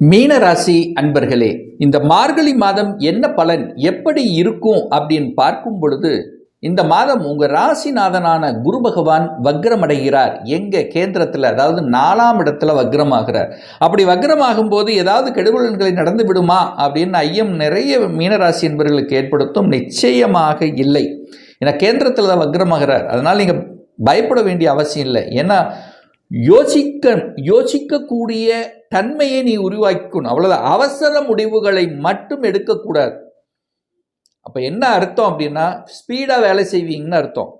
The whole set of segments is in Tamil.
மீனராசி அன்பர்களே இந்த மார்கழி மாதம் என்ன பலன் எப்படி இருக்கும் அப்படின்னு பார்க்கும் பொழுது இந்த மாதம் உங்கள் ராசிநாதனான குரு பகவான் வக்ரமடைகிறார். எங்கள் கேந்திரத்தில் அதாவது நாலாம் இடத்துல வக்ரமாகிறார். அப்படி வக்ரமாகும் போது ஏதாவது கெடுபலன்களை நடந்து விடுமா அப்படின்னு ஐயம் நிறைய மீனராசி என்பவர்களுக்கு ஏற்படுத்தும் நிச்சயமாக இல்லை. ஏன்னா கேந்திரத்தில் தான் வக்ரமாகிறார். அதனால் நீங்கள் பயப்பட வேண்டிய அவசியம் இல்லை. ஏன்னா யோசிக்க யோசிக்கக்கூடிய தன்மையை நீ உருவாக்கணும் அவ்வளோதான் அவசர முடிவுகளை மட்டும் எடுக்கக்கூடாது. அப்போ என்ன அர்த்தம் அப்படின்னா ஸ்பீடாக வேலை செய்வீங்கன்னு அர்த்தம்.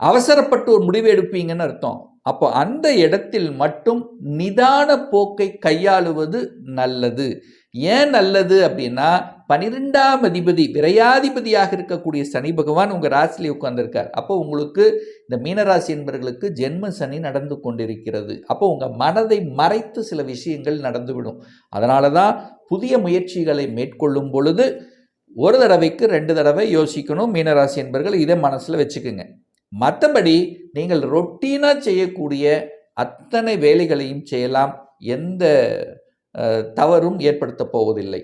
அவசரப்பட்டு ஒரு முடிவு எடுப்பீங்கன்னு அர்த்தம். அப்போ அந்த இடத்தில் மட்டும் நிதான போக்கை கையாளுவது நல்லது. ஏன் நல்லது அப்படின்னா பனிரெண்டாம் அதிபதி விரையாதிபதியாக இருக்கக்கூடிய சனி பகவான் உங்கள் ராசிலே உட்கார்ந்துருக்கார். அப்போ உங்களுக்கு இந்த மீனராசி என்பவர்களுக்கு ஜென்ம சனி நடந்து கொண்டிருக்கிறது. அப்போ உங்கள் மனதை மறைத்து சில விஷயங்கள் நடந்துவிடும். அதனால தான் புதிய முயற்சிகளை மேற்கொள்ளும் பொழுது ஒரு தடவைக்கு ரெண்டு தடவை யோசிக்கணும் மீனராசி என்பர்கள். இதை மனசில் வச்சுக்கோங்க. மற்றபடி நீங்கள் ரொட்டீனாக செய்யக்கூடிய அத்தனை வேலைகளையும் செய்யலாம். எந்த தவறும் ஏற்படுத்த போவதில்லை.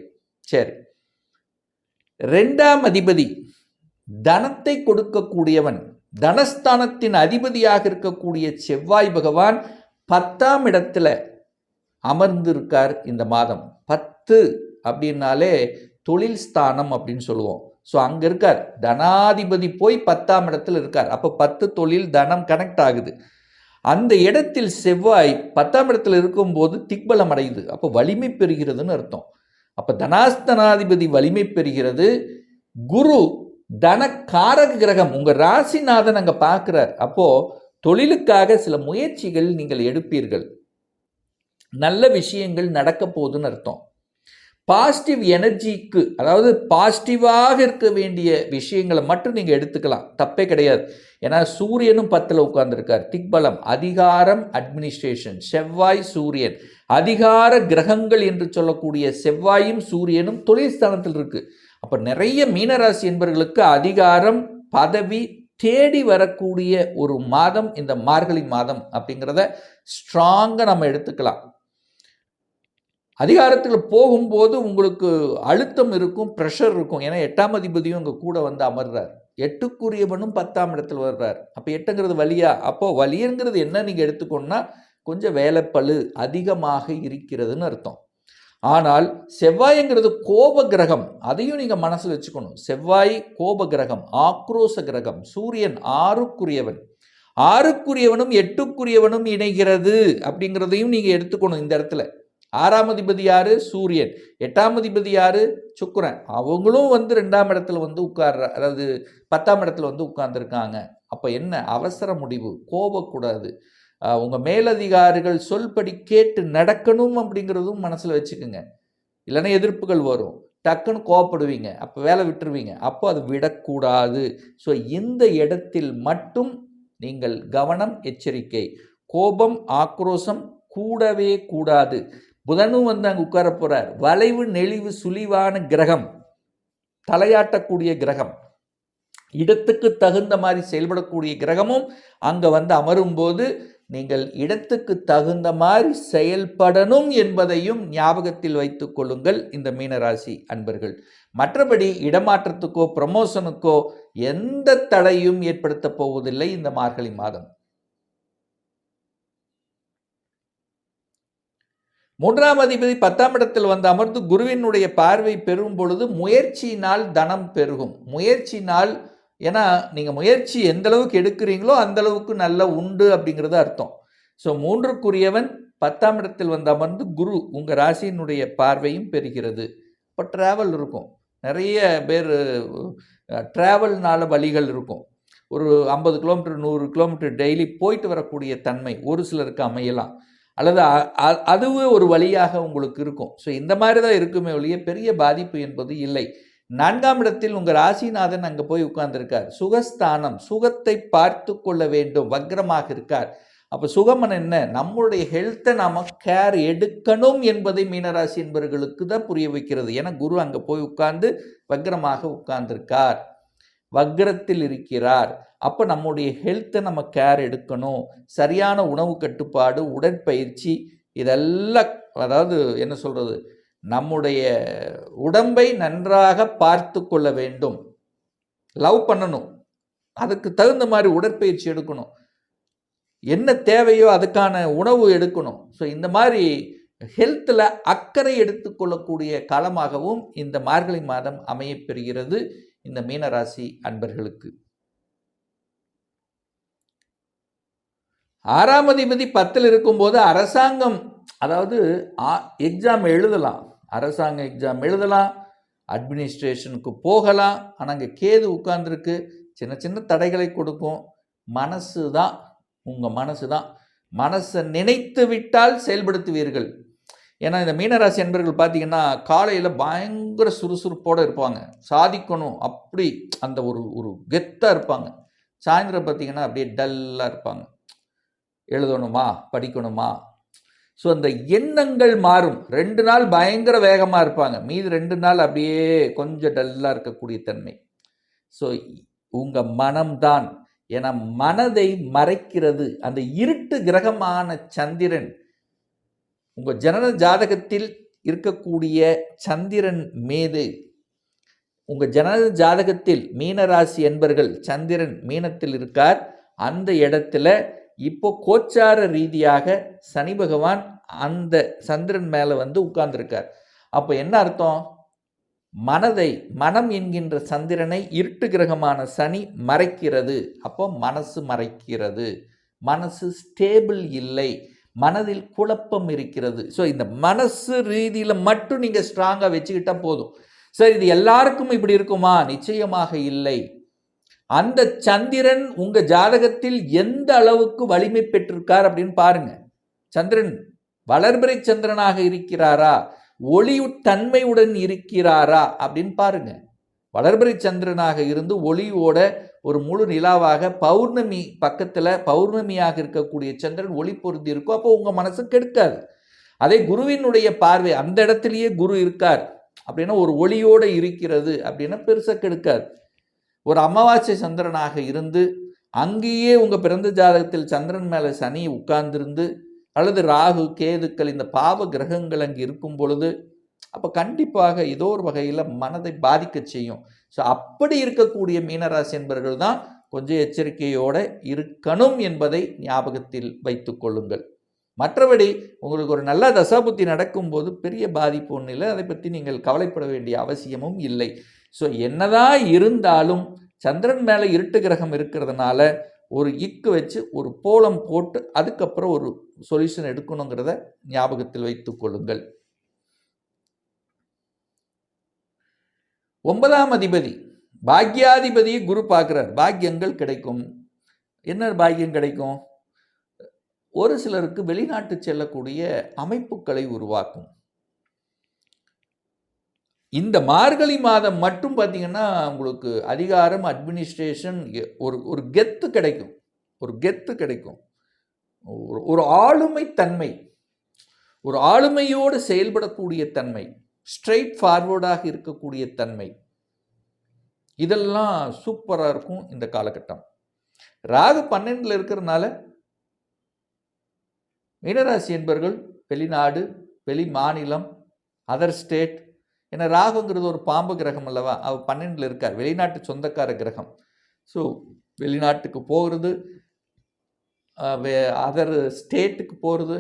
சரி. ரெண்டாம் அதிபதி தனத்தை கொடுக்கக்கூடியவன் தனஸ்தானத்தின் அதிபதியாக இருக்கக்கூடிய செவ்வாய் பகவான் பத்தாம் இடத்துல அமர்ந்திருக்கார் இந்த மாதம். பத்து அப்படின்னாலே தொழில் ஸ்தானம் அப்படின்னு சொல்லுவோம். ஸோ அங்கே இருக்கார். தனாதிபதி போய் பத்தாம் இடத்துல இருக்கார். அப்போ பத்து தொழில் தனம் கனெக்ட் ஆகுது. அந்த இடத்தில் செவ்வாய் பத்தாம் இடத்துல இருக்கும்போது திக்பலம் அடையுது. அப்போ வலிமை பெறுகிறதுன்னு அர்த்தம். அப்போ தனாஸ்தனாதிபதி வலிமை பெறுகிறது. குரு தனக்காரக கிரகம் உங்கள் ராசிநாதன் அங்கே பார்க்குறார். அப்போது தொழிலுக்காக சில முயற்சிகள் நீங்கள் எடுப்பீர்கள். நல்ல விஷயங்கள் நடக்க போகுதுன்னு அர்த்தம். பாசிட்டிவ் எனர்ஜிக்கு அதாவது பாசிட்டிவாக இருக்க வேண்டிய விஷயங்களை மட்டும் நீங்கள் எடுத்துக்கலாம். தப்பே கிடையாது. ஏன்னா சூரியனும் பத்தில் உட்கார்ந்துருக்கார். திக்பலம் அதிகாரம் அட்மினிஸ்ட்ரேஷன் செவ்வாய் சூரியன். அதிகார கிரகங்கள் என்று சொல்லக்கூடிய செவ்வாயும் சூரியனும் தொழில் ஸ்தானத்தில் அப்போ நிறைய மீனராசி என்பவர்களுக்கு அதிகாரம் பதவி தேடி வரக்கூடிய ஒரு மாதம் இந்த மார்கழி மாதம் அப்படிங்கிறத ஸ்ட்ராங்காக நம்ம எடுத்துக்கலாம். அதிகாரத்தில் போகும்போது உங்களுக்கு அழுத்தம் இருக்கும் ப்ரெஷர் இருக்கும். ஏன்னா எட்டாம் அதிபதியும் உங்கள் கூட வந்து அமர்றார். எட்டுக்குரியவனும் பத்தாம் இடத்தில் வர்றார். அப்போ எட்டுங்கிறது வலியா அப்போ வலிங்கிறது என்ன நீங்கள் எடுத்துக்கோன்னா கொஞ்சம் வேலைப்பழு அதிகமாக இருக்கிறதுன்னு அர்த்தம். ஆனால் செவ்வாய்ங்கிறது கோப கிரகம். அதையும் நீங்கள் மனசில் வச்சுக்கணும். செவ்வாய் கோப கிரகம் ஆக்ரோச கிரகம். சூரியன் ஆறுக்குரியவன். ஆறுக்குரியவனும் எட்டுக்குரியவனும் இணைகிறது அப்படிங்கிறதையும் நீங்கள் எடுத்துக்கணும் இந்த இடத்துல. ஆறாம் அதிபதி யாரு? சூரியன். எட்டாம் அதிபதி யாரு? சுக்கரன். அவங்களும் வந்து ரெண்டாம் இடத்துல வந்து உட்கார்ற அதாவது பத்தாம் இடத்துல வந்து உட்கார்ந்துருக்காங்க. அப்போ என்ன? அவசர முடிவு. கோபக்கூடாது. உங்கள் மேலதிகாரிகள் சொல்படி கேட்டு நடக்கணும் அப்படிங்கிறதும் மனசில் வச்சுக்கோங்க. இல்லைன்னா எதிர்ப்புகள் வரும். டக்குன்னு கோவப்படுவீங்க. அப்போ வேலை விட்டுருவீங்க. அப்போ அது விடக்கூடாது. ஸோ இந்த இடத்தில் மட்டும் நீங்கள் கவனம் எச்சரிக்கை. கோபம் ஆக்ரோஷம் கூடவே கூடாது. புதனும் வந்து அங்கே உட்கார போகிறார் வளைவு நெளிவு சுழிவான கிரகம் தலையாட்டக்கூடிய கிரகம். இடத்துக்கு தகுந்த மாதிரி செயல்படக்கூடிய கிரகமும் அங்கே வந்து அமரும்போது நீங்கள் இடத்துக்கு தகுந்த மாதிரி செயல்படணும் என்பதையும் ஞாபகத்தில் வைத்து கொள்ளுங்கள் இந்த மீனராசி அன்பர்கள். மற்றபடி இடமாற்றத்துக்கோ ப்ரமோஷனுக்கோ எந்த தடையும் ஏற்படுத்தப் போவதில்லை இந்த மார்கழி மாதம். மூன்றாம் அதிபதி பத்தாம் இடத்தில் வந்து அமர்ந்து குருவினுடைய பார்வை பெறும் பொழுது முயற்சியினால் தனம் பெருகும். முயற்சினால் ஏன்னா நீங்கள் முயற்சி எந்த அளவுக்கு எடுக்கிறீங்களோ அந்த அளவுக்கு நல்ல உண்டு அப்படிங்கிறது அர்த்தம். ஸோ மூன்றுக்குரியவன் பத்தாம் இடத்தில் வந்து அமர்ந்து குரு உங்கள் ராசியினுடைய பார்வையும் பெறுகிறது. இப்போ ட்ராவல் இருக்கும். நிறைய பேர் ட்ராவல்னால வழிகள் இருக்கும். ஒரு ஐம்பது கிலோமீட்டர் நூறு கிலோமீட்டர் டெய்லி போயிட்டு வரக்கூடிய தன்மை ஒரு சிலருக்கு அமையலாம். அல்லது அ- அதுவே ஒரு வழியாக உங்களுக்கு இருக்கும். ஸோ இந்த மாதிரி தான் இருக்குமே ஒழிய பெரிய பாதிப்பு என்பது இல்லை. நான்காம் இடத்தில் உங்கள் ராசிநாதன் அங்கே போய் உட்கார்ந்துருக்கார். சுகஸ்தானம் சுகத்தை பார்த்து கொள்ள வேண்டும் வக்ரமாக இருக்கார். அப்போ சுகமன் என்ன? நம்மளுடைய ஹெல்த்தை நாம் கேர் எடுக்கணும் என்பதை மீனராசி என்பவர்களுக்கு தான் புரிய வைக்கிறது. ஏன்னா குரு அங்கே போய் உட்கார்ந்து வக்ரமாக உட்கார்ந்திருக்கார். வக்ரத்தில் இருக்கிறார். அப்போ நம்முடைய ஹெல்த்தை நம்ம கேர் எடுக்கணும். சரியான உணவு கட்டுப்பாடு உடற்பயிற்சி இதெல்லாம் அதாவது என்ன சொல்கிறது நம்முடைய உடம்பை நன்றாக பார்த்து கொள்ள வேண்டும். லவ் பண்ணணும். அதுக்கு தகுந்த மாதிரி உடற்பயிற்சி எடுக்கணும். என்ன தேவையோ அதுக்கான உணவு எடுக்கணும். ஸோ இந்த மாதிரி ஹெல்த்தில் அக்கறை எடுத்துக்கொள்ளக்கூடிய காலமாகவும் இந்த மார்கழி மாதம் அமையப்பெறுகிறது இந்த மீனராசி அன்பர்களுக்கு. ஆறாம் அதிபதி பத்தில் இருக்கும்போது அரசாங்கம் அதாவது எக்ஸாம் எழுதலாம். அரசாங்க எக்ஸாம் எழுதலாம். அட்மினிஸ்ட்ரேஷனுக்கு போகலாம். ஆனால் அங்கே கேது உட்கார்ந்துருக்கு. சின்ன சின்ன தடைகளை கொடுக்கும். மனசு தான் உங்கள் மனசு தான் மனசை நினைத்து விட்டால் செயல்படுத்துவீர்கள். ஏன்னா இந்த மீனராசி அன்பர்கள் பார்த்தீங்கன்னா காலையில் பயங்கர சுறுசுறுப்போடு இருப்பாங்க. சாதிக்கணும் அப்படி அந்த ஒரு ஒரு கெத்தாக இருப்பாங்க. சாயந்தரம் பார்த்தீங்கன்னா அப்படியே டல்லாக இருப்பாங்க. எழுதணுமா? படிக்கணுமா? ஸோ அந்த எண்ணங்கள் மாறும். ரெண்டு நாள் பயங்கர வேகமாக இருப்பாங்க. மீது ரெண்டு நாள் அப்படியே கொஞ்சம் டல்லாக இருக்கக்கூடிய தன்மை. ஸோ உங்கள் மனம்தான். ஏன்னா மனதை மறைக்கிறது. அந்த இருட்டு கிரகமான சந்திரன் உங்கள் ஜனன ஜாதகத்தில் இருக்கக்கூடிய சந்திரன் மீது உங்கள் ஜனன ஜாதகத்தில் மீனராசி என்பர்கள் சந்திரன் மீனத்தில் இருக்கார். அந்த இடத்துல இப்போ கோச்சார ரீதியாக சனி பகவான் அந்த சந்திரன் மேலே வந்து உட்கார்ந்துருக்கார். அப்போ என்ன அர்த்தம்? மனதை மனம் என்கின்ற சந்திரனை இருட்டு கிரகமான சனி மறைக்கிறது. அப்போ மனசு மறைக்கிறது. மனசு ஸ்டேபிள் இல்லை. மனதில் குழப்பம் இருக்கிறது. ஸோ இந்த மனசு ரீதியில் மட்டும் நீங்கள் ஸ்ட்ராங்காக வச்சுக்கிட்டால் போதும். சார் இது எல்லாருக்கும் இப்படி இருக்குமா? நிச்சயமாக இல்லை. அந்த சந்திரன் உங்கள் ஜாதகத்தில் எந்த அளவுக்கு வலிமை பெற்றிருக்கார் அப்படின்னு பாருங்க. சந்திரன் வளர்பிறை சந்திரனாக இருக்கிறாரா? ஒளி தன்மையுடன் இருக்கிறாரா? அப்படின்னு பாருங்க. வளர்பிறை சந்திரனாக இருந்து ஒளியோட ஒரு முழு நிலாவாக பௌர்ணமி பக்கத்தில் பௌர்ணமியாக இருக்கக்கூடிய சந்திரன் ஒளி பொருந்தி இருக்கும். அப்போ உங்கள் மனசு கெடுக்காது. அதே குருவினுடைய பார்வை அந்த இடத்துலையே குரு இருக்கார் அப்படின்னா ஒரு ஒளியோடு இருக்கிறது அப்படின்னா பெருசாக கெடுக்காது. ஒரு அமாவாசை சந்திரனாக இருந்து அங்கேயே உங்கள் பிறந்த ஜாதகத்தில் சந்திரன் மேலே சனி உட்கார்ந்திருந்து அல்லது ராகு கேதுக்கள் இந்த பாவ கிரகங்கள் அங்கே இருக்கும் பொழுது அப்போ கண்டிப்பாக ஏதோ ஒரு வகையில் மனதை பாதிக்க செய்யும். ஸோ அப்படி இருக்கக்கூடிய மீனராசி என்பவர்கள் தான் கொஞ்சம் எச்சரிக்கையோடு இருக்கணும் என்பதை ஞாபகத்தில் வைத்து கொள்ளுங்கள். மற்றபடி உங்களுக்கு ஒரு நல்ல தசாபுத்தி நடக்கும்போது பெரிய பாதிப்பு ஒன்றும் இல்லை. அதை பற்றி நீங்கள் கவலைப்பட வேண்டிய அவசியமும் இல்லை. ஸோ என்னதான் இருந்தாலும் சந்திரன் மேலே இருட்டு கிரகம் இருக்கிறதுனால ஒரு இக்கு வச்சு ஒரு போலம் போட்டு அதுக்கப்புறம் ஒரு சொல்யூஷன் எடுக்கணுங்கிறத ஞாபகத்தில் வைத்து கொள்ளுங்கள். ஒன்பதாம் அதிபதி பாக்யாதிபதியை குரு பார்க்குறார். பாக்கியங்கள் கிடைக்கும். என்ன பாக்கியம் கிடைக்கும்? ஒரு சிலருக்கு வெளிநாட்டு செல்லக்கூடிய அமைப்புகளை உருவாக்கும். இந்த மார்கழி மாதம் மட்டும் பார்த்தீங்கன்னா உங்களுக்கு அதிகாரம் அட்மினிஸ்ட்ரேஷன் ஒரு ஒரு கெத்து கிடைக்கும். ஒரு கெத்து கிடைக்கும். ஒரு ஒரு ஆளுமை தன்மை. ஒரு ஆளுமையோடு செயல்படக்கூடிய தன்மை. ஸ்ட்ரைட் ஃபார்வர்டாக இருக்கக்கூடிய தன்மை. இதெல்லாம் சூப்பராக இருக்கும் இந்த காலகட்டம். ராகு பன்னெண்டில் இருக்கிறதுனால மீனராசி என்பர்கள் வெளிநாடு வெளி மாநிலம் அதர் ஸ்டேட் ஏன்னா ராகுங்கிறது ஒரு பாம்பு கிரகம் அல்லவா? அவர் பன்னெண்டில் இருக்கார். வெளிநாட்டு சொந்தக்கார கிரகம். ஸோ வெளிநாட்டுக்கு போகிறது அதர் ஸ்டேட்டுக்கு போகிறது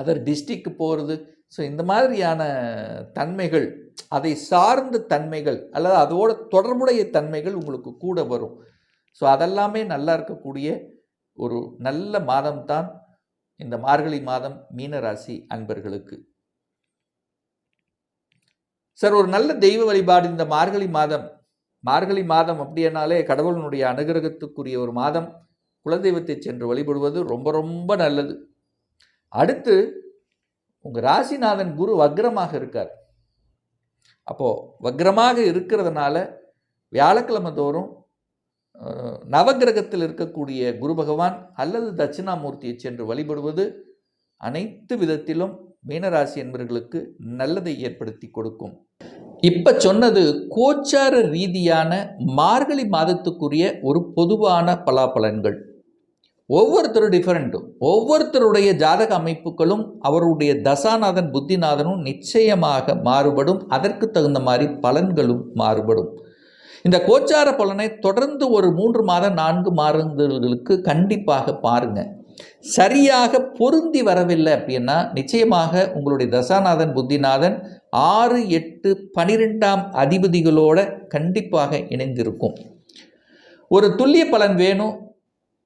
அதர் டிஸ்ட்ரிக்கு போகிறது ஸோ இந்த மாதிரியான தன்மைகள் அதை சார்ந்த தன்மைகள் அல்லது அதோட தொடர்புடைய தன்மைகள் உங்களுக்கு கூட வரும். ஸோ அதெல்லாமே நல்லா இருக்கக்கூடிய ஒரு நல்ல மாதம்தான் இந்த மார்கழி மாதம் மீனராசி அன்பர்களுக்கு. சார் ஒரு நல்ல தெய்வ வழிபாடு இந்த மார்கழி மாதம். மார்கழி மாதம் அப்படின்னாலே கடவுளினுடைய அனுகிரகத்துக்குரிய ஒரு மாதம். குலதெய்வத்தை சென்று வழிபடுவது ரொம்ப ரொம்ப நல்லது. அடுத்து உங்கள் ராசிநாதன் குரு வக்ரமாக இருக்கார். அப்போது வக்ரமாக இருக்கிறதுனால வியாழக்கிழமை தோறும் நவகிரகத்தில் இருக்கக்கூடிய குரு பகவான் அல்லது தட்சிணாமூர்த்தியை சென்று வழிபடுவது அனைத்து விதத்திலும் மீனராசி என்பவர்களுக்கு நல்லதை ஏற்படுத்தி கொடுக்கும். இப்போ சொன்னது கோச்சார ரீதியான மார்கழி மாதத்துக்குரிய ஒரு பொதுவான பலாபலன்கள். ஒவ்வொருத்தரும் டிஃபரெண்ட்டும் ஒவ்வொருத்தருடைய ஜாதக அமைப்புகளும் அவருடைய தசாநாதன் புத்திநாதனும் நிச்சயமாக மாறுபடும். அதற்கு தகுந்த மாதிரி பலன்களும் மாறுபடும். இந்த கோச்சார பலனை தொடர்ந்து ஒரு மூன்று மாதம் நான்கு மாதங்களுக்கு கண்டிப்பாக பாருங்கள் சரியாக பொருந்தி வரவில்லை அப்படின்னா நிச்சயமாக உங்களுடைய தசாநாதன் புத்திநாதன் ஆறு எட்டு பனிரெண்டாம் அதிபதிகளோட கண்டிப்பாக இணைந்திருக்கும். ஒரு துல்லிய பலன் வேணும்.